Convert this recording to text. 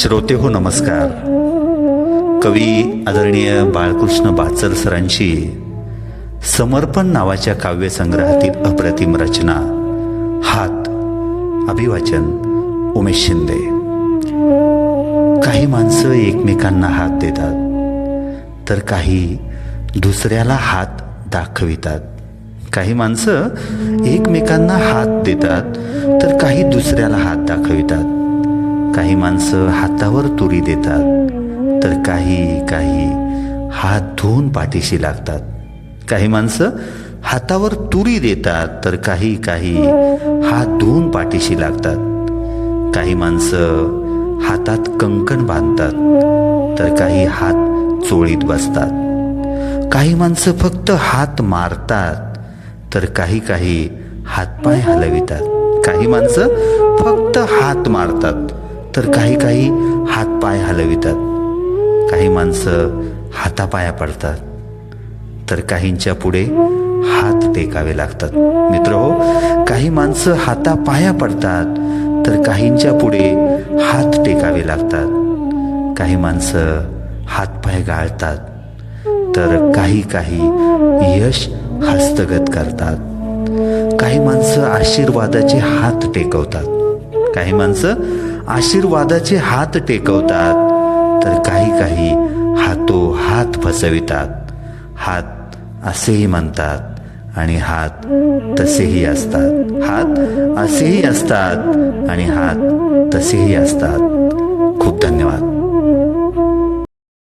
श्रोते हो नमस्कार. कवी आदरणीय बाळकृष्ण बाचल सरांची समर्पण नावाच्या काव्यसंग्रहातील अप्रतिम रचना हात अभिवाचन उमेश शिंदे. काही माणसं एकमेकांना हात देतात तर काही दुसऱ्याला हात दाखवितात. काही माणसं एकमेकांना हात देतात तर काही दुसऱ्याला हात दाखवितात. काही माणसं हातावर तुरी देतात तर काही काही हात धुवून पाठीशी लागतात. काही माणसं हातावर तुरी देतात तर काही काही हात धुवून पाठीशी लागतात. काही माणसं हातात कंकण बांधतात तर काही हात चोळीत बसतात. काही माणसं फक्त हात मारतात तर काही काही हातपाय हलवितात. काही माणसं फक्त हात मारतात. तर काही काही हातपाय हलवितात. काही माणसं हातापाया पडतात. तर काहींच्या पुढे हात टेकावे लागतात. मित्र हो काही माणसं हातापाया पडतात तर काहींच्या पुढे हात टेकावे लागतात. काही माणसं हातपाय गाळतात तर काही काही यश हस्तगत करतात. काही माणसं आशीर्वादाचे हात टेकवतात. काही माणसं आशीर्वादाचे हात टेकवतात तर काही काही हातो हात फसवितात. हात असेही म्हणतात आणि हात तसेही असतात. हात असेही असतात आणि हात तसेही असतात. खूप धन्यवाद.